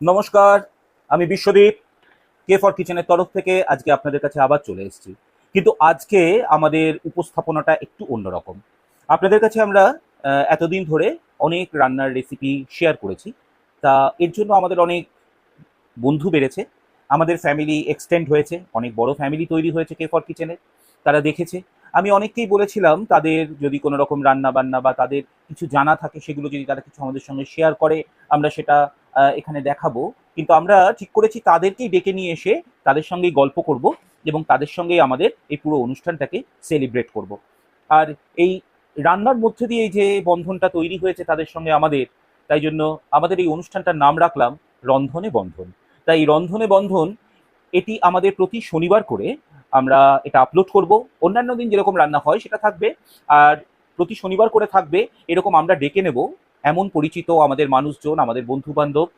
নমস্কার, আমি Biswadip K for কিচেনের তরফ থেকে আজকে আপনাদের কাছে আবার চলে এসেছি। কিন্তু আজকে আমাদের উপস্থাপনাটা একটু অন্যরকম। আপনাদের কাছে আমরা এতদিন ধরে অনেক রান্নার রেসিপি শেয়ার করেছি। তা এর জন্য আমাদের অনেক বন্ধু বেড়েছে। আমাদের ফ্যামিলি এক্সটেন্ড হয়েছে। অনেক বড় ফ্যামিলি তৈরি হয়েছে কে ফর কিচেনে তারা দেখেছে। আমি অনেককেই বলেছিলাম, তাদের যদি কোনো রকম রান্না বান্না বা তাদের কিছু জানা থাকে, সেগুলো যদি তারা কিছু আমাদের সঙ্গে শেয়ার করে, আমরা সেটা এখানে দেখাবো। কিন্তু আমরা ঠিক করেছি তাদেরকেই ডেকে নিয়ে এসে তাদের সঙ্গেই গল্প করব এবং তাদের সঙ্গেই আমাদের এই পুরো অনুষ্ঠানটাকে সেলিব্রেট করব। আর এই রান্নার মধ্যে দিয়ে এই যে বন্ধনটা তৈরি হয়েছে তাদের সঙ্গে আমাদের, তাই জন্য আমাদের এই অনুষ্ঠানটার নাম রাখলাম রন্ধনে বন্ধন। তাই রন্ধনে বন্ধন, এটি আমাদের প্রতি শনিবার করে আমরা এটা আপলোড করব। অন্যান্য দিন যেরকম রান্না হয় সেটা থাকবে, আর প্রতি শনিবার করে থাকবে, এরকম আমরা ডেকে নেব। এমন পরিচিত আমাদের মানুষজন, আমাদের বন্ধু বান্ধব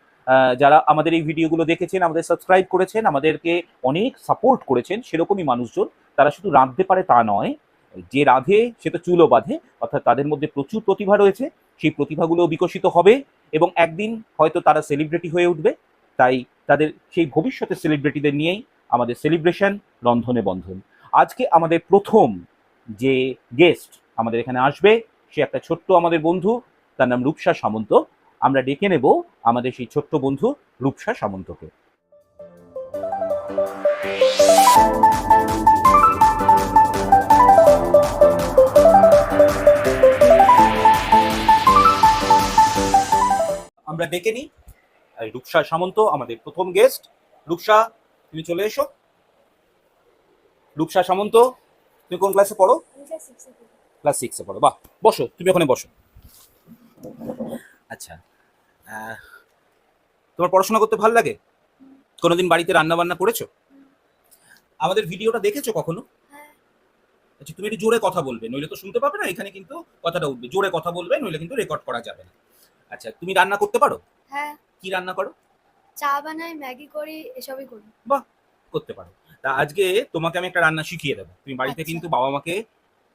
যারা আমাদের এই ভিডিওগুলো দেখেছেন, আমাদের সাবস্ক্রাইব করেছেন, আমাদেরকে অনেক সাপোর্ট করেছেন, সেরকমই মানুষজন। তারা শুধু রাঁধতে পারে তা নয়, যে রাঁধে সে তো চুলও বাঁধে, অর্থাৎ তাদের মধ্যে প্রচুর প্রতিভা রয়েছে, সেই প্রতিভাগুলো বিকশিত হবে এবং একদিন হয়তো তারা সেলিব্রিটি হয়ে উঠবে। তাই তাদের সেই ভবিষ্যতে সেলিব্রিটিদের নিয়েই আমাদের সেলিব্রেশন রন্ধনে বন্ধন। আজকে আমাদের প্রথম যে গেস্ট আমাদের এখানে আসবে, সে একটা ছোট্ট আমাদের বন্ধু তার নাম রূপসা সামন্ত। আমরা ডেকে নেব আমাদের সেই ছোট্ট বন্ধু রূপসা সামন্তকে। আমরা ডেকে নিই। রূপসা সামন্ত আমাদের প্রথম গেস্ট। রূপসা তুমি চলে এসো। রূপসা সামন্ত তুমি কোন ক্লাসে পড়ো? ক্লাস সিক্সে পড়ো। বাহ বসো তুমি ওখানে বসো। আচ্ছা। তোমার পড়াশোনা করতে ভালো লাগে? কোনোদিন বাড়িতে রান্না বান্না করেছ? আমাদের ভিডিওটা দেখেছ কখনো? হ্যাঁ। আচ্ছা তুমি একটু জোরে কথা বলবে নইলে তো শুনতে পাবে না এখানে কিন্তু কথাটা উঠবে। জোরে কথা বলবে নইলে কিন্তু রেকর্ড করা যাবে না। আচ্ছা তুমি রান্না করতে পারো? হ্যাঁ। কি রান্না করো? চা বানাই ম্যাগি করি এসবই করি। বাহ করতে পারো। তা আজকে তোমাকে আমি একটা রান্না শিখিয়ে দেবো। তুমি বাড়িতে আচ্ছা। কিন্তু বাবা মাকে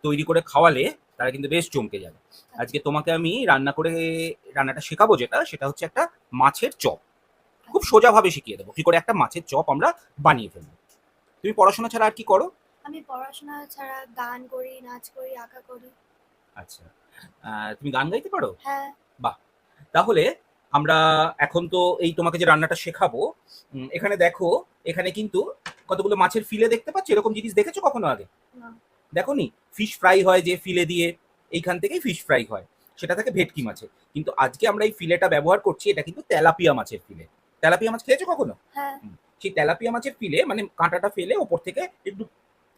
তৈরি করে খাওয়ালে তারা কিন্তু বেশ চমকে যাবে। আজকে তোমাকে আমি রান্না করে রান্নাটা শেখাবো যেটা সেটা হচ্ছে একটা মাছের চপ। খুব সোজাভাবে শিখিয়ে দেবো। কি করে একটা মাছের চপ আমরা বানিয়ে ফেলব। তুমি পড়াশোনা ছাড়া আর কি করো? আমি পড়াশোনা ছাড়া গান করি নাচ করি আঁকা করি। আচ্ছা। তুমি গান গাইতে পারো? হ্যাঁ। বাহ! তাহলে আমরা এখন তো এই তোমাকে যে রান্নাটা শেখাবো এখানে দেখো এখানে কিন্তু কতগুলো মাছের ফিলে দেখতে পাচ্ছ? এরকম জিনিস দেখেছ কখনো আগে? না। দেখো নি ফিশ ফ্রাই হয় যে ফিলে দিয়ে এইখান থেকেই ফিশ ফ্রাই হয়। সেটা থাকে ভেটকি মাছের। কিন্তু আজকে আমরা এই ফিলেটা ব্যবহার করছি এটা কিন্তু তেলাপিয়া মাছের ফিলে। তেলাপিয়া মাছ খেয়েছো কখনো? হ্যাঁ। সেই তেলাপিয়া মাছের ফিলে মানে কাঁটাটা ফেলে ওপর থেকে একটু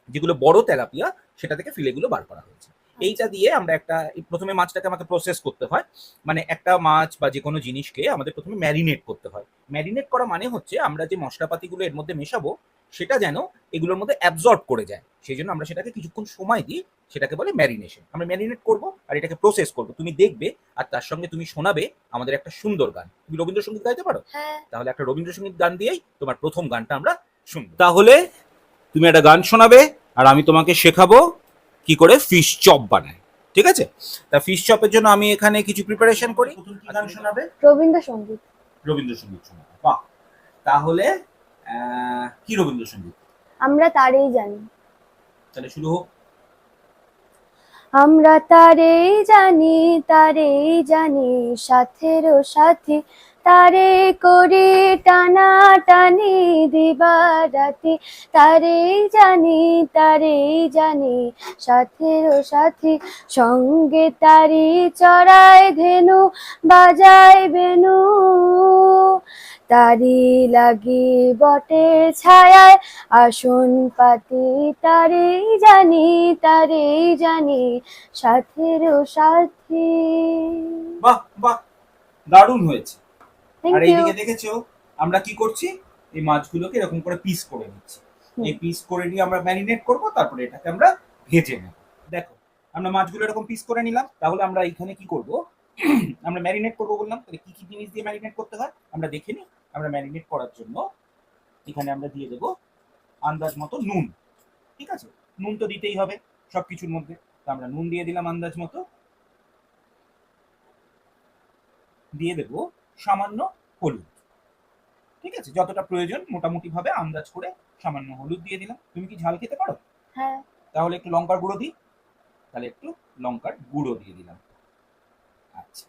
যেগুলো বড় তেলাপিয়া সেটা থেকে ফিলেগুলো বার করা হয়েছে। এইটা দিয়ে আমরা একটা প্রথমে মাছটাকে আমাকে প্রসেস করতে হয়। মানে একটা মাছ বা যে কোনো জিনিসকে আমাদের প্রথমে ম্যারিনেট করতে হয়। ম্যারিনেট করা মানে হচ্ছে আমরা যে মশলাপাতিগুলো এর মধ্যে মেশাবো সেটা যেন এগুলোর মধ্যে অ্যাবজর্ব করে যায়। সেই জন্য আমরা সেটাকে কিছুক্ষণ সময় দিই সেটাকে বলে ম্যারিনেশন আমরা ম্যারিনেট করব আর এটাকে প্রসেস করব। তুমি দেখবে আর তার সঙ্গে তুমি শোনাবে আমাদের একটা সুন্দর গান। তুমি রবীন্দ্রসঙ্গীত গাইতে পারো? হ্যাঁ। তাহলে একটা রবীন্দ্রসঙ্গীত গান দিয়েই তোমার প্রথম গানটা আমরা শুনব। তাহলে তুমি একটা গান শোনাবে আর আমি তোমাকে শেখাবো কি করে ফিশ চপ বানায়। ঠিক আছে? তা ফিশ চপের জন্য আমি এখানে কিছু প্রিপারেশন করি। প্রথম গান শোনাবে? রবীন্দ্রসঙ্গীত। রবীন্দ্রসঙ্গীত শোনাবে। বাহ! তাহলে কি রবীন্দ্রসঙ্গীত? আমরা তারেই জানি। তাহলে শুরু হোক। আমরা তারেই জানি তারেই জানি সাথেরও সাথী। তারে করে টানা টানি দিবারাতি। তারেই জানি তারেই জানি সাথেরও সাথী। সঙ্গে তারি চড়ায় ধেনু বাজায় বেনু। তারি লাগি বটের ছায়ায় আসন পাতি তারেই জানি তারেই জানি সাথের সাথী। বাহ বাহ দারুণ হয়েছে। আর এইদিকে দেখেছ আমরা কি করছি? এই মাছগুলোকে এরকম করে পিস করে নিচ্ছি। এই পিস করে নিয়ে আমরা ম্যারিনেট করব তারপরে এটাকে আমরা ভেজে নেব। দেখো আমরা মাছগুলো এরকম পিস করে নিলাম তাহলে আমরা এখানে কি করব? আমরা ম্যারিনেট করব বললাম তাহলে কি কি জিনিস দিয়ে ম্যারিনেট করতে হয়? আমরা দেখে নিই আমরা ম্যারিনেট করার জন্য এখানে আমরা দিয়ে দেবো আন্দাজ মতো নুন ঠিক আছে? নুন তো দিতেই হবে সব কিছুর মধ্যে। তো আমরা নুন দিয়ে দিলাম আন্দাজ মতো। দিয়ে দেবো সামান্য হলুদ ঠিক আছে? যতটা প্রয়োজন মোটামুটি ভাবে আন্দাজ করে সামান্য হলুদ দিয়ে দিলাম। তুমি কি ঝাল খেতে পারো? হ্যাঁ। তাহলে একটু লঙ্কার গুঁড়ো দিই। তাহলে একটু লঙ্কার গুঁড়ো দিয়ে দিলাম। আচ্ছা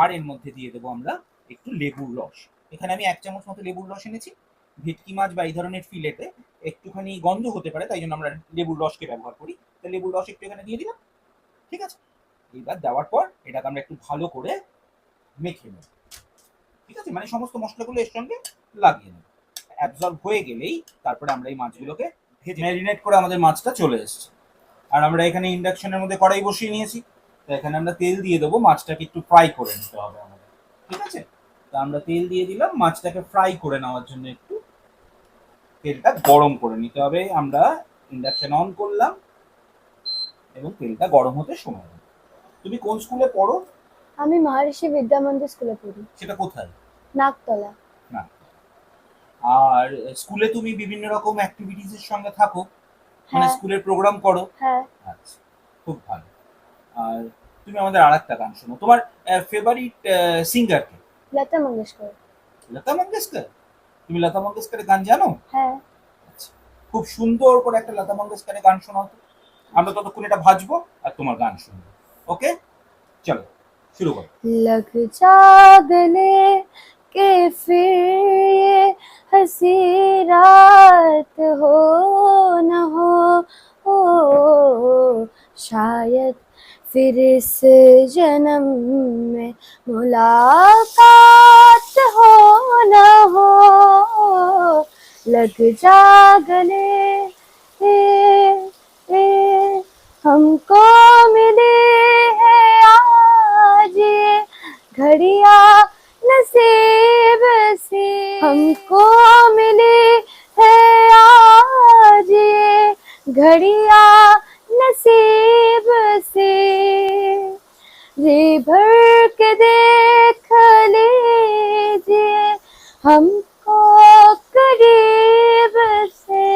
আর এর মধ্যে দিয়ে দেবো আমরা একটু লেবুর রস। এখানে আমি এক চামচ মতো লেবুর রস এনেছি। ভেটকি মাছ বা এই ধরনের ফিলেতে একটুখানি গন্ধ হতে পারে, তাই জন্য আমরা লেবুর রসকে ব্যবহার করি। তো লেবুর রস একটু এখানে দিয়ে দিলাম, ঠিক আছে? এইবার দেওয়ার পর এটাকে আমরা একটু ভালো করে মেখে নেব, ঠিক আছে? মানে সমস্ত মশলাগুলো এর সঙ্গে লাগিয়ে নেব। অ্যাবজর্ব হয়ে গেলেই তারপরে আমরা এই মাছগুলোকে ভেজে ম্যারিনেট করে আমাদের মাছটা চলে এসেছে। আর আমরা এখানে ইন্ডাকশনের মধ্যে কড়াই বসিয়ে নিয়েছি। তো এখানে আমরা তেল দিয়ে দেবো মাছটাকে একটু ফ্রাই করে নিতে হবে আমাদের ঠিক আছে? তো আমরা তেল দিয়ে দিলাম মাছটাকে ফ্রাই করে নেওয়ার জন্য একটু তেলটা গরম করে নিতে হবে। আমরা ইন্ডাকশন অন করলাম এবং তেলটা গরম হতে সময় দেবো তুমি কোন স্কুলে পড়ো? আমি মহর্ষি বিদ্যা মন্দির স্কুলে পড়ি। সেটা কোথায়? নাকতলা না। আর স্কুলে তুমি বিভিন্ন রকম অ্যাক্টিভিটিস এর সঙ্গে থাকো? মানে হ্যাঁ। স্কুলের প্রোগ্রাম করো? হ্যাঁ। আচ্ছা খুব ভালো। আর তুমি আমাদের আর একটা গান শোনো তোমার ফেভারিট সিঙ্গার কে লতা মঙ্গেশকর লতা মঙ্গেশকর তুমি লতা মঙ্গেশকরের গান জানো হ্যাঁ খুব সুন্দর করে একটা লতা মঙ্গেশকরের গান শোনাও তো আমরা ততক্ষণ এটা ভাজবো আর তোমার গান শুনব ওকে চলো শুরু করো লগ জাগনে কে ফিরে হসি রাত হো না হো ও শা फिर इस जन्म में मुलाकात हो न हो लग जा गले। ए, ए, हमको मिले है आज घड़िया नसीब से। हमको मिली है आज घड़िया नसीब से। जी भर के देख लीजिए हमको करीब से।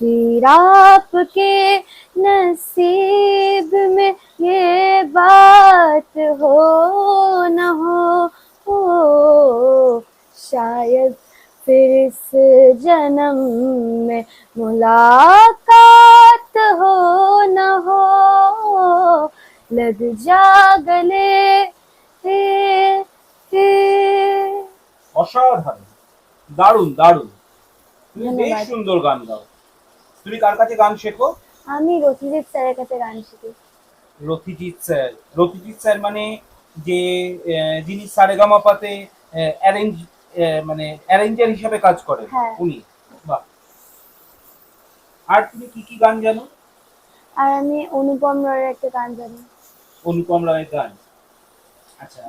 फिर आपके नसीब में ये बात हो न हो हो शायद फिर इस जन्म में मुलाकात हो न हो लग जा गले हे हे অসাধারণ দারুণ দারুণ তুমি বেশ ধন্যবাদ। সুন্দর গান গাও তুমি কার কাছে গান শেখো আমি রথিজিৎ স্যারের কাছে গান শিখি রথিজিৎ স্যার রথিজিৎ স্যার মানে যে আহ, যিনি সারেগামাপাতে অ্যারেঞ্জ মানে অ্যারেঞ্জার হিসাবে কাজ করেন হ্যাঁ। উনি বাহ আর তুমি কি কি গান জানো? আর আমি অনুপম রায়ের একটা গান জানি। অনুপম রায়ের গান। আচ্ছা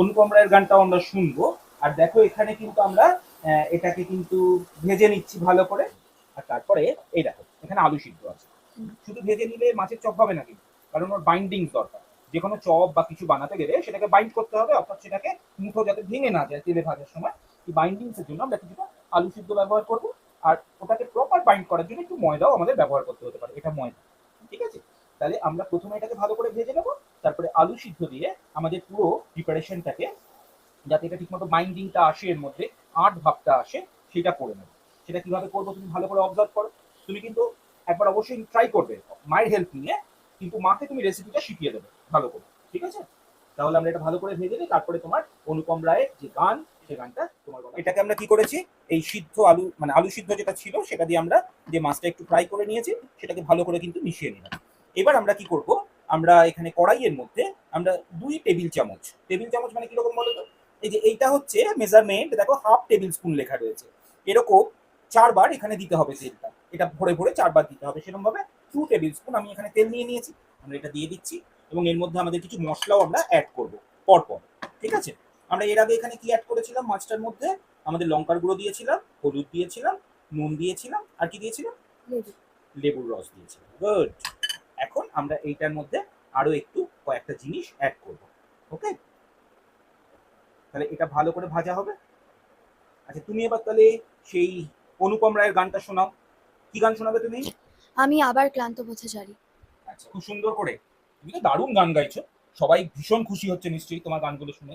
অনুপম রায়ের গানটাও আমরা শুনব। আর দেখো এখানে কিন্তু আমরা এটাকে কিন্তু ভেজে নিচ্ছি ভালো করে। আর তারপরে এই দেখো এখানে আলু সিদ্ধ আছে। শুধু ভেজে নিলে মাছের চপ হবে না কিন্তু কারণ ওর বাইন্ডিং দরকার। যে কোনো চপ বা কিছু বানাতে গেলে সেটাকে বাইন্ড করতে হবে অর্থাৎ সেটাকে মুঠো যাতে ভেঙে না যায় তেলে ভাজার সময়। এই বাইন্ডিংস জন্য আমরা কিছুটা আলু সিদ্ধ ব্যবহার করব। আর ওটাকে প্রপার বাইন্ড করার জন্য একটু ময়দাও আমাদের ব্যবহার করতে হতে পারে, এটা ময়দা, ঠিক আছে? তাহলে আমরা প্রথমে এটাকে ভালো করে ভেজে নেব, তারপরে আলু সিদ্ধ দিয়ে আমাদের পুরো প্রিপারেশনটাকে যাতে এটা ঠিকমতো বাইন্ডিংটা আসে, এর মধ্যে আট ভাবটা আসে, সেটা করে নেব। সেটা কীভাবে করব তুমি ভালো করে অবজার্ভ করো। তুমি কিন্তু একবার অবশ্যই ট্রাই করবে, মায়ের হেল্প নিয়ে, কিন্তু মাকে তুমি রেসিপিটা শিখিয়ে দেবে ভালো করে, ঠিক আছে? তাহলে আমরা এটা ভালো করে ভেজে নিই, তারপরে তোমার অনুপম রায়ের যে গান সে তোমার এটাকে আমরা কি করেছি? এই সিদ্ধ আলু মানে আলু সিদ্ধ যেটা ছিল, সেটা দিয়ে আমরা যে মাছটা একটু ফ্রাই করে নিয়েছি, সেটাকে ভালো করে কিন্তু মিশিয়ে নিলাম। এবার আমরা কি করব? আমরা এখানে কড়াইয়ের মধ্যে আমরা দুই টেবিল চামচ টেবিল চামচ মানে কীরকম বলো তো? এই যে এইটা হচ্ছে মেজারমেন্ট দেখো হাফ টেবিল স্পুন লেখা রয়েছে। এরকম চারবার এখানে দিতে হবে তেলটা। এটা ভরে ভরে চারবার দিতে হবে সেরকম ভাবে টু টেবিল স্পুন আমি এখানে তেল নিয়ে নিয়েছি, আমরা এটা দিয়ে দিচ্ছি এবং এর মধ্যে আমাদের কিছু মশলাও আমরা অ্যাড করব, পরপর, ঠিক আছে? আমরা এর আগে এখানে কি অ্যাড করেছিলাম? মাছটার মধ্যে আমাদের লঙ্কার গুঁড়ো দিয়েছিলাম হলুদ দিয়েছিলাম নুন দিয়েছিলাম আর কি দিয়েছিলাম? লেবুর রস দিয়েছিলাম। গুড এখন আমরা এইটার মধ্যে আরও একটু কয়েকটা জিনিস অ্যাড করব। ওকে তাহলে এটা ভালো করে ভাজা হবে। আচ্ছা তুমি এবার তাহলে সেই অনুপম রায়ের গানটা শোনাও। কি গান শোনাবে তুমি? আমি আবার ক্লান্ত পথচারী আচ্ছা খুব সুন্দর করে। তুমি তো দারুণ গান গাইছো। সবাই ভীষণ খুশি হচ্ছে নিশ্চয়ই তোমার গানগুলো শুনে।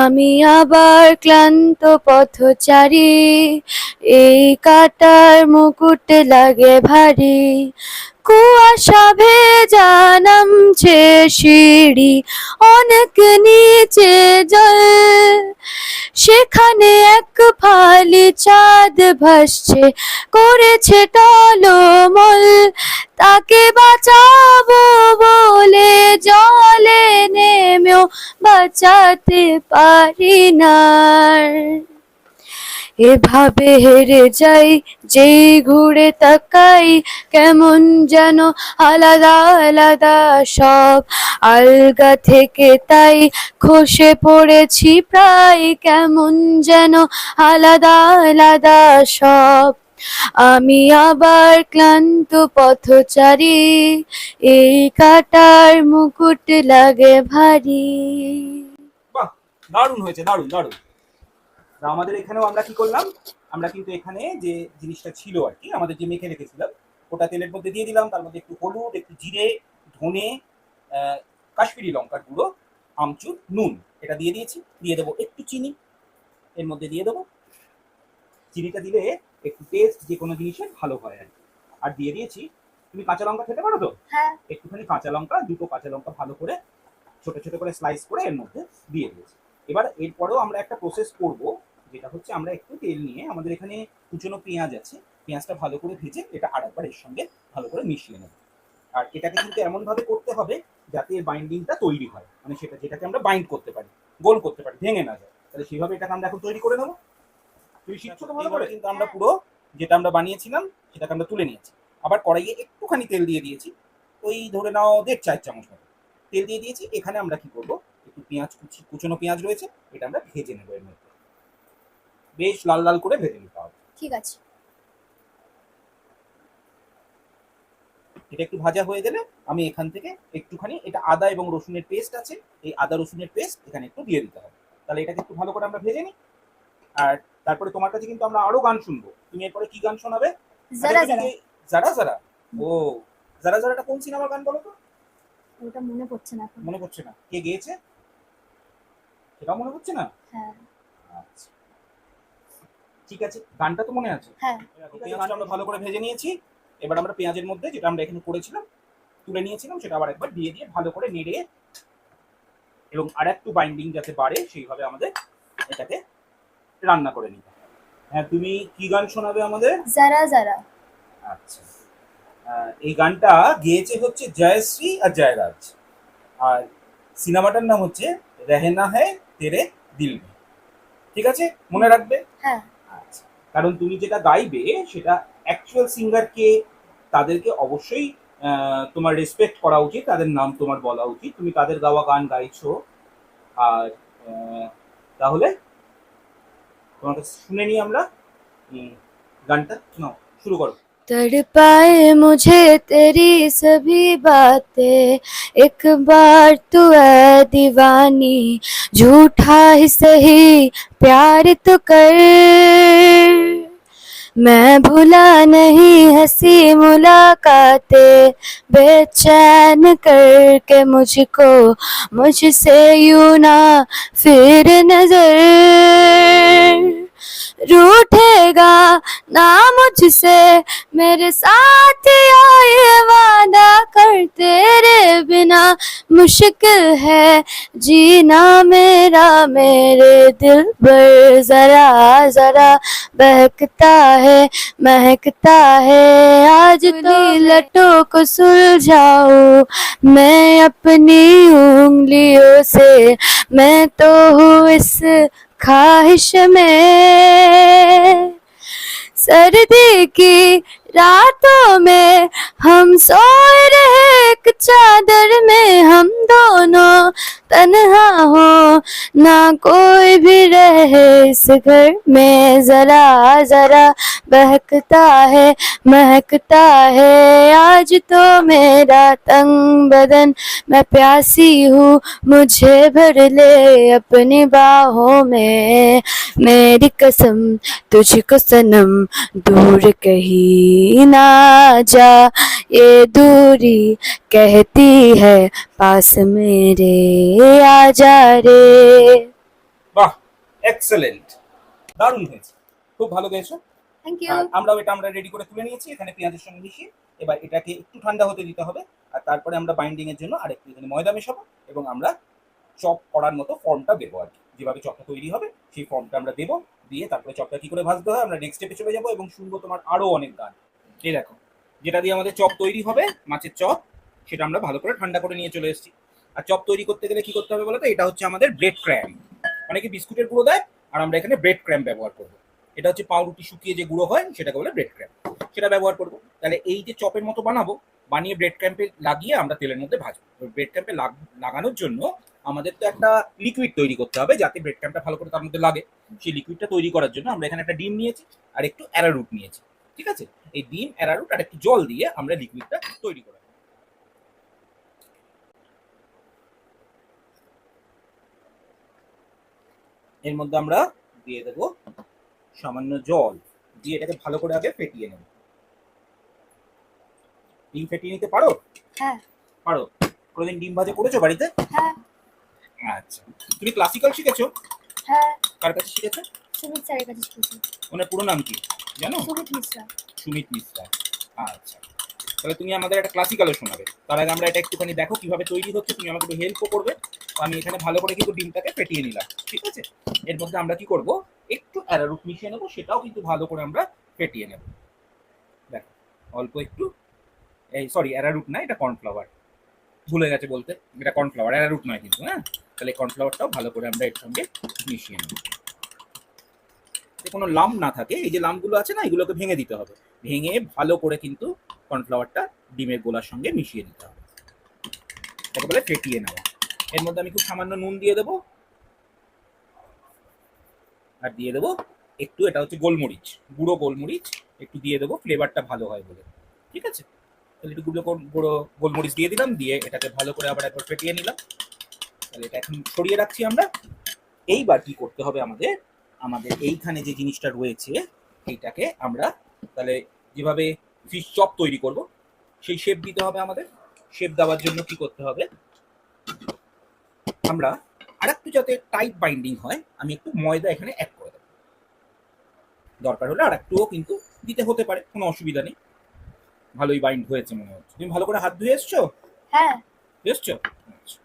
আমি আবার ক্লান্ত পথচারী, এই কাটার মুকুট লাগে ভারী। কুয়াশা ভেজা নামছে সিঁড়ি, অনেক নিচে জল। সেখানে এক ফালি চাঁদ ভাসছে, করেছে টলমল। তাকে বাঁচাবো বলে জলে নেমেও বাঁচাতে পারি না। এভাবে হেরে যাই, যেই ঘুরে তাকাই, কেমন যেন আলাদা আলাদা সব। আলগা থেকে তাই খসে পড়েছি প্রায়, কেমন যেন আলাদা আলাদা সব। আমি আবার ক্লান্ত পথচারী, এই কাটার মুকুট লাগে ভারী। বাহ, দারুণ হয়েছে, দারুণ দারুণ। আমাদের এখানেও আমরা কি করলাম? আমরা কিন্তু এখানে যে জিনিসটা ছিল আর কি, আমাদের যে মেখে রেখেছিলাম, ওটা তেলের মধ্যে দিয়ে দিলাম। তার মধ্যে একটু হলুদ, একটু জিরে, ধনে কাশ্মীরি লঙ্কার গুঁড়ো, আমচুর, নুন, এটা দিয়ে দিয়েছি। দিয়ে দেবো একটু চিনি, এর মধ্যে দিয়ে দেবো। চিনিটা দিলে একটু টেস্ট যে কোনো জিনিসের ভালো হয় আর কি। আর দিয়ে দিয়েছি তুমি কাঁচা লঙ্কা খেতে পারো তো? হ্যাঁ। একটুখানি কাঁচা লঙ্কা দুটো কাঁচা লঙ্কা ভালো করে ছোট ছোট করে স্লাইস করে এর মধ্যে দিয়ে দিয়েছি। এবার এরপরেও আমরা একটা প্রসেস করব যেটা হচ্ছে আমরা একটু তেল নিয়ে আমাদের এখানে কুচনো পেঁয়াজ আছে পেঁয়াজটা ভালো করে ভেজে এটা আরেকবার এর সঙ্গে ভালো করে মিশিয়ে নেব। আর এটাকে কিন্তু এমনভাবে করতে হবে যাতে এর বাইন্ডিংটা তৈরি হয়। মানে সেটা যেটাকে আমরা বাইন্ড করতে পারি গোল করতে পারি ভেঙে না যায়। তাহলে সেইভাবে এটাকে আমরা এখন তৈরি করে নেব তুমি শিখছো তো ভালো করে কিন্তু আমরা পুরো যেটা আমরা বানিয়েছিলাম সেটাকে আমরা তুলে নিয়েছি। আবার কড়াইয়ে একটুখানি তেল দিয়ে দিয়েছি। ওই ধরে নাও দেড় চার চামচ মতো। তেল দিয়ে দিয়েছি। এখানে আমরা কি করব? একটু পেঁয়াজ কুচি কুচনো পেঁয়াজ রয়েছে এটা আমরা ভেজে নেব এর মধ্যে। বেশ লাল লাল করে ভেজে নিতে হবে। ঠিক আছে। এটা একটু ভাজা হয়ে গেলে আমি এখান থেকে একটুখানি এটা আদা এবং রসুনের পেস্ট আছে এই আদা রসুনের পেস্ট এখানে একটু দিয়ে দিতে হবে। তাহলে এটাকে একটু ভালো করে আমরা ভেজে নিই। আর তারপরে তোমার কাছে কিন্তু আমরা আরও গান শুনব। তুমি এরপরে কি গান শোনাবে? যারা তুমি যারা। যারা যারা? ও যারা যারাটা কোন সিনেমার গান বলো তো? ওটা মনে পড়ছে না মনে পড়ছে না। কে গেয়েছে? সেটাও মনে পড়ছে না? হ্যাঁ। আচ্ছা। ঠিক আছে গানটা তো মনে আছে। হ্যাঁ। পেঁয়াজটা আমরা ভালো করে ভেজে নিয়েছি। এবার আমরা পেঁয়াজের মধ্যে যেটা আমরা এখানে করেছিলাম তুলে নিয়েছিলাম সেটা আবার একবার দিয়ে দিয়ে ভালো করে নেড়ে এবং আর একটু বাইন্ডিং যাতে বাড়ে সেইভাবে আমাদের এটাকে রান্না করে নিতে হ্যাঁ তুমি কি গান শোনাবে আমাদের? যারা যারা। আচ্ছা। এই গানটা গেয়েছে হচ্ছে জয়শ্রী আর জয়রাজ। আর সিনেমাটার নাম হচ্ছে রেহেনা হ্যায় তেরে দিল মে। ঠিক আছে? মনে রাখবে? হ্যাঁ। আচ্ছা। কারণ তুমি যেটা গাইবে সেটা অ্যাকচুয়াল সিঙ্গারকে তাদেরকে অবশ্যই আহ, তোমার রেসপেক্ট করা উচিত তাদের নাম তোমার বলা উচিত। তুমি তাদের গাওয়া গান গাইছো। আর তাহলে তোমার কাছে শুনে নিই আমরা উম, গানটা নাও শুরু করো तड़पाए मुझे तेरी सभी बातें एक बार तू है दीवानी झूठा ही सही प्यार तो कर मैं भूला नहीं हँसी मुलाकातें बेचैन करके मुझको मुझसे यूँ ना फिर नज़र। रूठेगा ना मुझसे। मेरे साथ ये वादा कर तेरे बिना मुश्किल है। जीना मेरा मेरे दिल पर जरा जरा बहकता है महकता है। आज तो लटों को सुलझाऊं। मैं अपनी उंगलियों से मैं तो हूँ इस ख्वाहिश में सर्दी की रातों में हम सोए रहे एक चादर में हम दोनों तन्हा हो, ना कोई भी रहे इस घर में, जरा जरा बहकता है, महकता है। आज तो मेरा तंग बदन, मैं प्यासी हूँ, मुझे भर ले अपनी बाहों में। मेरी कसम, तुझको सनम, दूर कहीं ना जा। ये दूरी कहती है पास मेरे आ जा रे বাহ এক্সেলেন্ট দারুণ হয়েছে খুব ভালো গেয়েছো থ্যাংক আর আমরাও এটা আমরা রেডি করে তুলে নিয়েছি এখানে পেঁয়াজের সঙ্গে মিশিয়ে এবার এটাকে একটু ঠান্ডা হতে দিতে হবে আর তারপরে আমরা বাইন্ডিং এর জন্য আরেকটু এখানে ময়দা মেশাবো এবং আমরা চপ করার মতো ফর্মটা দেবো আর কি যেভাবে চপটা তৈরি হবে সেই ফর্মটা আমরা দেবো দিয়ে তারপরে চপটা কি করে ভাজতে হয় আমরা নেক্সট স্টেপে চলে যাবো এবং শুনবো তোমার আরো অনেক গান এই দেখো যেটা দিয়ে আমাদের চপ তৈরি হবে, মাছের চপ, সেটা আমরা ভালো করে ঠান্ডা করে নিয়ে চলে এসেছি। আর চপ তৈরি করতে গেলে কি করতে হবে বলতো? এটা হচ্ছে আমাদের ব্রেড ক্র্যাম অনেকে বিস্কুটের গুঁড়ো দেয়, আর আমরা এখানে ব্রেড ক্র্যাম ব্যবহার করব। এটা হচ্ছে পাউরুটি শুকিয়ে যে গুঁড়ো হয়, সেটাকে বলে ব্রেড ক্র্যাম সেটা ব্যবহার করব। তাহলে এই যে চপের মতো বানাবো, বানিয়ে ব্রেড ক্র্যাম্পে লাগিয়ে আমরা তেলের মধ্যে ভাজবো। ব্রেড ক্র্যাম্পে লাগানোর জন্য আমাদের তো একটা লিকুইড তৈরি করতে হবে, যাতে ব্রেড ক্র্যাম্পটা ভালো করে তার মধ্যে লাগে। সেই লিকুইডটা তৈরি করার জন্য আমরা এখানে একটা ডিম নিয়েছি, আর একটু অ্যারারুট নিয়েছি। ঠিক আছে? এই ডিম অ্যারারুট আর একটু জল দিয়ে আমরা লিকুইডটা তৈরি করে এর মধ্যে আমরা দিয়ে দেবো সামান্য জল। দিয়ে এটাকে ভালো করে আগে ফেটিয়ে নেব। ডিম ফেটিয়ে নিতে পারো? হ্যাঁ। পারো? কোনোদিন ডিম ভাজা করেছ বাড়িতে? হ্যাঁ। আচ্ছা। তুমি ক্লাসিক্যাল শিখেছো? হ্যাঁ। কার কাছে শিখেছো? সুমিত স্যারের কাছে শিখেছি। ওনার পুরো নাম কি? জানো? সুমিত মিশ্রা। সুমিত মিশ্রা। আচ্ছা। তাহলে তুমি আমাদের একটা ক্লাসিক্যালও শোনাবে। তার আগে আমরা এটা একটুখানি দেখো কীভাবে তৈরি হচ্ছে। তুমি আমাকে একটু হেল্পও করবে। আমি এখানে ভালো করে কিন্তু ডিমটাকে ফেটিয়ে নিলাম ঠিক আছে? এর মধ্যে আমরা কি করব? একটু অ্যারারুট মিশিয়ে নেব সেটাও কিন্তু ভালো করে আমরা ফেটিয়ে নেব। দেখো অল্প একটু। এই সরি অ্যারারুট না এটা কর্নফ্লাওয়ার ভুলে গেছে বলতে এটা কর্নফ্লাওয়ার অ্যারারুট নয় কিন্তু হ্যাঁ? তাহলে কর্নফ্লাওয়ারটাও ভালো করে আমরা এর সঙ্গে মিশিয়ে নেব। কোনো লাম না থাকে, এই যে লামগুলো আছে না, এগুলোকে ভেঙে দিতে হবে। ভেঙে ভালো করে কিন্তু কর্নফ্লাওয়ারটা ডিমের গোলার সঙ্গে মিশিয়ে নিতে হবে। তাকে বলে ফেটিয়ে নেওয়া। এর মধ্যে আমি খুব সামান্য নুন দিয়ে দেবো। আর দিয়ে দেবো একটু, এটা হচ্ছে গোলমরিচ, গুঁড়ো গোলমরিচ, একটু দিয়ে দেবো, ফ্লেভারটা ভালো হয় বলে। ঠিক আছে? তাহলে একটু গুঁড়ো গুঁড়ো গোলমরিচ দিয়ে দিলাম, দিয়ে এটাকে ভালো করে আবার একবার ফেটিয়ে নিলাম। তাহলে এটা এখন সরিয়ে রাখছি আমরা। এইবার কি করতে হবে আমাদের? আমাদের এইখানে যে জিনিসটা রয়েছে এইটাকে আমরা তাহলে যেভাবে ফিশ চপ তৈরি করব সেই শেপ দিতে হবে আমাদের। শেপ দেওয়ার জন্য কি করতে হবে? আমরা আরেকটু যাতে টাইট বাইন্ডিং হয় আমি একটু ময়দা এখানে অ্যাড করে দেবো। দরকার হলে আরেকটুও কিন্তু দিতে হতে পারে কোনো অসুবিধা নেই। ভালোই বাইন্ড হয়েছে মনে হচ্ছে। তুমি ভালো করে হাত ধুয়ে এসছো? হ্যাঁ। এসছো? আচ্ছা।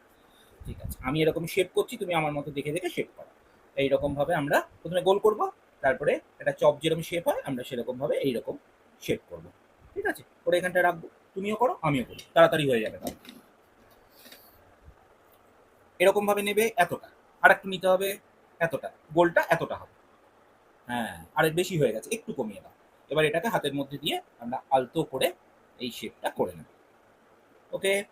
ঠিক আছে। আমি এরকম শেপ করছি তুমি আমার মতো দেখে দেখে শেপ করো। এইরকম ভাবে আমরা প্রথমে গোল করব, তারপরে একটা চপ যেরকম শেপ হয়, আমরা সেরকম ভাবে এইরকম শেপ করব। ঠিক আছে? ওরা এখানটা রাখব। তুমিও করো, আমিও করি। তাড়াতাড়ি হয়ে যাবে তাহলে। এরকম ভাবে নেবে এতটা। আর একটু নিতে হবে এতটা। গোলটা এতটা হবে। হ্যাঁ আর বেশি হয়ে গেছে। একটু কমিয়ে দাও। এবার এটাকে হাতের মধ্যে দিয়ে আমরা আলতো করে এই শেপটা করে নেব। ওকে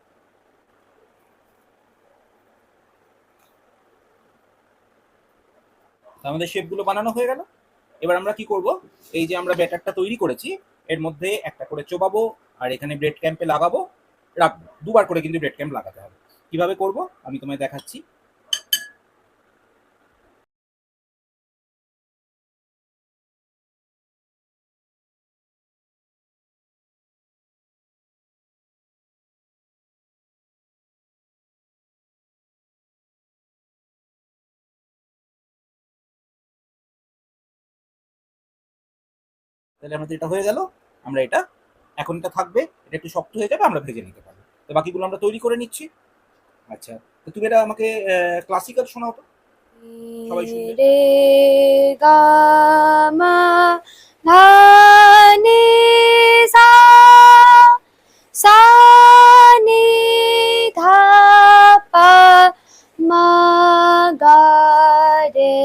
আমাদের শেপগুলো বানানো হয়ে গেল। এবার আমরা কি করব? এই যে আমরা ব্যাটারটা তৈরি করেছি, এর মধ্যে একটা করে চোবাবো আর এখানে ব্রেড ক্যাম্পে লাগাবো। রাখব দুবার করে কিন্তু ব্রেড ক্যাম্প লাগাতে হবে। কীভাবে করব? আমি তোমায় দেখাচ্ছি। তাহলে আমাদের এটা হয়ে গেল। আমরা এটা, এখন এটা থাকবে, এটা একটু শক্ত হয়ে যাবে, আমরা ভেজে নিতে পারব। তো বাকিগুলো আমরা তৈরি করে নিচ্ছি। আচ্ছা তো তুমি এটা আমাকে ক্লাসিক্যাল শোনাও তো। সবাই শুনবে। রে গা মা ধা নি সা সা নি ধা পা মা গা রে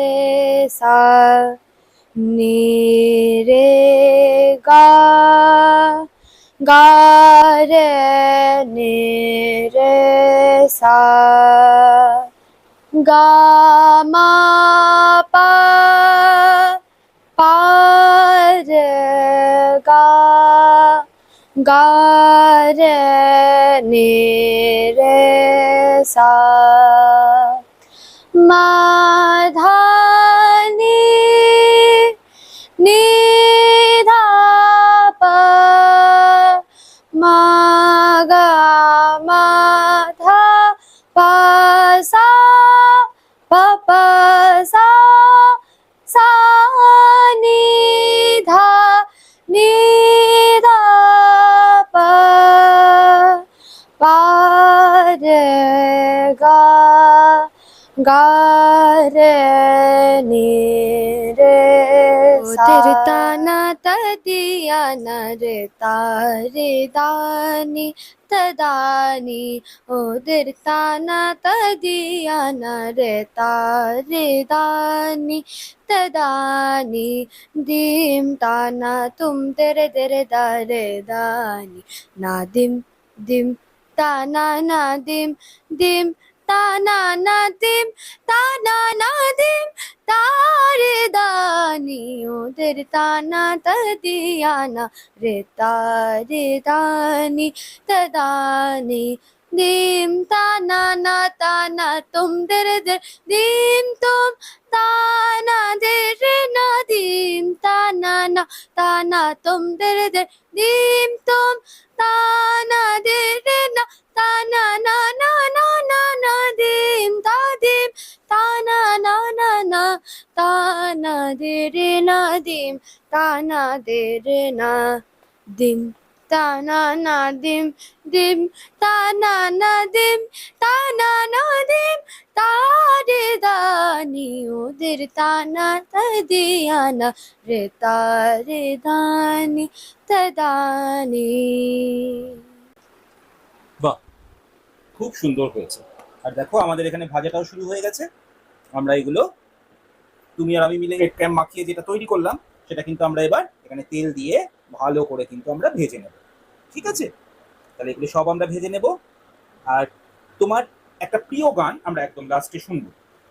सा नी गा रे नी रे सा गा मा पा पा रे गा गा रे नी रे सा मा धा या नर तारे दानि, तदानि। उदिर्ता न तदीया नर तारे दानि, तदानि। दीं ता न तुं तेरे तेरे दारे दानि। ना दिं दिं ता ना ना दिं दिं তা না না দিম তা না না দিম তার দানিও তের তানা তদিয়ানা রে তার দানি তদানি দিম তা না না তা না তোমদের যে দিম তোম তা না না দিম তা না না তা না তোমদের যে দিম তোম তা না যে না তা না না না না না দিম তা দিম তা না না না না তা না রে না দিম তা না না দিম তা না না দিম দিম তা না না দিম তা না না দিম, তারে দানি ওদের তানা তদিয়ানা, রে তারে দানি তদানি। বাহ, খুব সুন্দর হয়েছে। আর দেখো, আমাদের এখানে ভাজাটাও শুরু হয়ে গেছে। আমরা এগুলো, তুমি আর আমি মিলে ক্যাম মাখিয়ে যেটা তৈরি করলাম, সেটা কিন্তু আমরা এবার এখানে তেল দিয়ে ভালো করে কিন্তু আমরা ভেজে নেব। ঠিক আছে? তাহলে এগুলো সব আমরা ভেজে নেব। আর তোমার একটা প্রিয় গান আমরা একদম লাস্টে শুনব।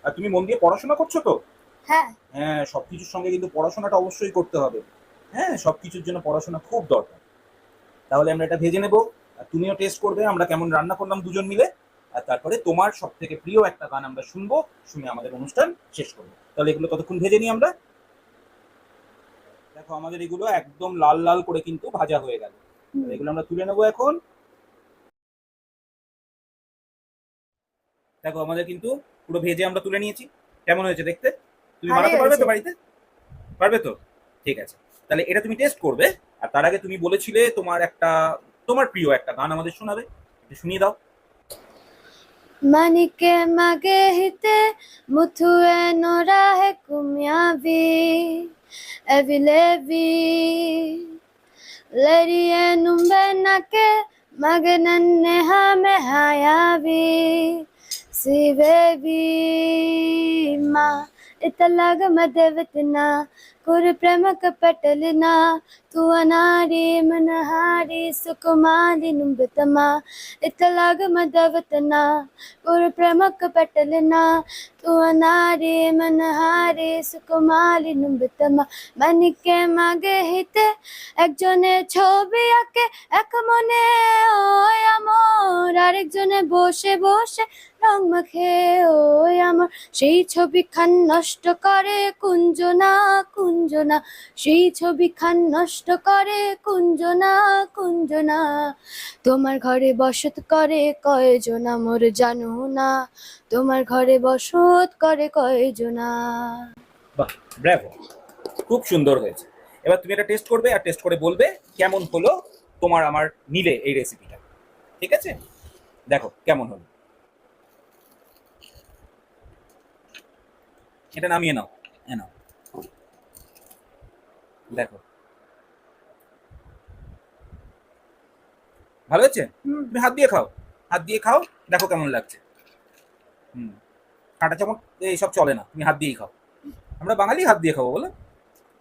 আর তুমি মন দিয়ে পড়াশোনা করছ তো? হ্যাঁ। হ্যাঁ সব কিছুর সঙ্গে কিন্তু পড়াশোনাটা অবশ্যই করতে হবে। হ্যাঁ সব কিছুর জন্য পড়াশোনা খুব দরকার। তাহলে আমরা এটা ভেজে নেব। আর তুমিও টেস্ট করবে আমরা কেমন রান্না করলাম দুজন মিলে। আর তারপরে তোমার সব থেকে প্রিয় একটা গান আমরা শুনব শুনে আমাদের অনুষ্ঠান শেষ করব। তাহলে এগুলো ততক্ষণ ভেজে নিই আমরা। দেখো আমাদের এগুলো একদম লাল লাল করে কিন্তু ভাজা হয়ে গেল। এগুলো আমরা তুলে নেব এখন। দেখো আমাদের কিন্তু পুরো ভেজে আমরা তুলে নিয়েছি। কেমন হয়েছে দেখতে? তুমি বানাতে পারবে তো বাড়িতে? পারবে তো? ঠিক আছে। তাহলে এটা তুমি টেস্ট করবে আর তার আগে তুমি বলেছিলে তোমার একটা তোমার প্রিয় একটা গান আমাদের শোনাবে। শুনিয়ে দাও। ಮನಿಕೆ ಮಗೆ ಹಿತೆ ಮುಥುವೆ ನೊರಾಹೆ ಕುಮ್ಯಾವಿ ಎವಿಲೇವಿ ಲರಿಯೆ ನುಂಬೆ ನಕೆ ಮಗೆ ನನ್ನೆ ಹಾಮೆ ಹಾಯಾವಿ ಸಿವೇವಿ ಮಾ इतलाग मदवतना कुर प्रेम कपटलना तू अनारे मनहारे सुकुमारी नुम्बतमा इतलाग मदवतना कुर प्रेम कपटलना तू अनारे मनहारे सुकुमारी नुम्बतमा মানিকে মাগে হিতে একজনে ছবি আঁকে এক মনে ওই আমার আরেকজনে বসে বসে রং মাখে ওই আমার। সেই ছবি খান নষ্ট করে কুঞ্জনা কুঞ্জনা। সেই ছবি খান নষ্ট করে কুঞ্জনা কুঞ্জনা। তোমার ঘরে বসত করে কয়জনা মোর জানো না। তোমার ঘরে বসত করে কয়জনা। বাহ ব্র্যাভো খুব সুন্দর হয়েছে। এবার তুমি এটা টেস্ট করবে আর টেস্ট করে বলবে কেমন হলো তোমার, আমার মিলে এই রেসিপিটা ঠিক আছে? দেখো, কেমন হলো। এটা নামিয়ে নাও এ নাও। দেখো। ভালো হয়েছে? তুমি হাত দিয়ে খাও হাত দিয়ে খাও দেখো কেমন লাগছে। হুম। কাঁটা চামচ এইসব চলে না তুমি হাত দিয়েই খাও। আমরা বাঙালি হাত দিয়ে খাব বলো।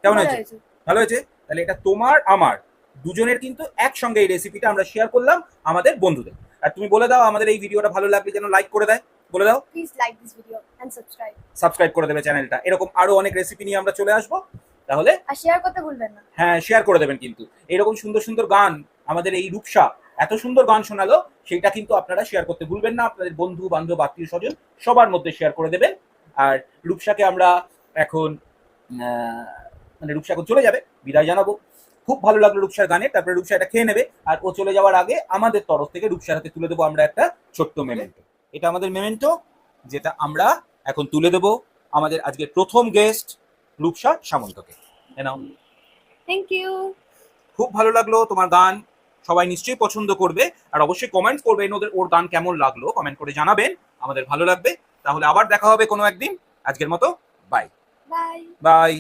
কেমন হয়েছে। ভালো হয়েছে? তাহলে এটা তোমার আমার। দুজনের কিন্তু একসঙ্গে এই রেসিপিটা আমরা শেয়ার করলাম আমাদের বন্ধুদের। আর তুমি বলে দাও আমাদের এই ভিডিওটা ভালো লাগলে যেন লাইক করে দেয়। বলে দাও। Please like this video and subscribe. Subscribe করে দেবে চ্যানেলটা। এরকম আরও অনেক রেসিপি নিয়ে আমরা চলে আসব। তাহলে আর শেয়ার করতে ভুলবেন না। হ্যাঁ শেয়ার করে দেবেন কিন্তু। এরকম সুন্দর সুন্দর গান আমাদের এই রূপসা এত সুন্দর গান শোনালো সেটা কিন্তু আপনারা শেয়ার করতে ভুলবেন না। আপনাদের বন্ধু বান্ধব আত্মীয় স্বজন সবার মধ্যে শেয়ার করে দেবেন। আর রূপসাকে আমরা এখন মানে রূপসা এখন চলে যাবে বিদায় জানাব। খুব ভালো লাগল রূপসার গানে। তারপরে রূপসা এটা খেয়ে নেবে। আর ও চলে যাওয়ার আগে আমাদের তরফ থেকে রূপসার হাতে তুলে দেবো আমরা একটা ছোট্ট মেমেন্টো এটা আমাদের মেমেন্টো যেটা আমরা এখন তুলে দেবো আমাদের আজকের প্রথম গেস্ট রূপসা সামন্তকে। নাও। থ্যাংক ইউ খুব ভালো লাগল তোমার গান। সবাই নিশ্চয়ই পছন্দ করবে। আর অবশ্যই কমেন্ট করবেন ওদের ওর গান কেমন লাগল কমেন্ট করে জানাবেন। আমাদের ভালো লাগবে। তাহলে আবার দেখা হবে কোনো একদিন। আজকের মতো বাই বাই বাই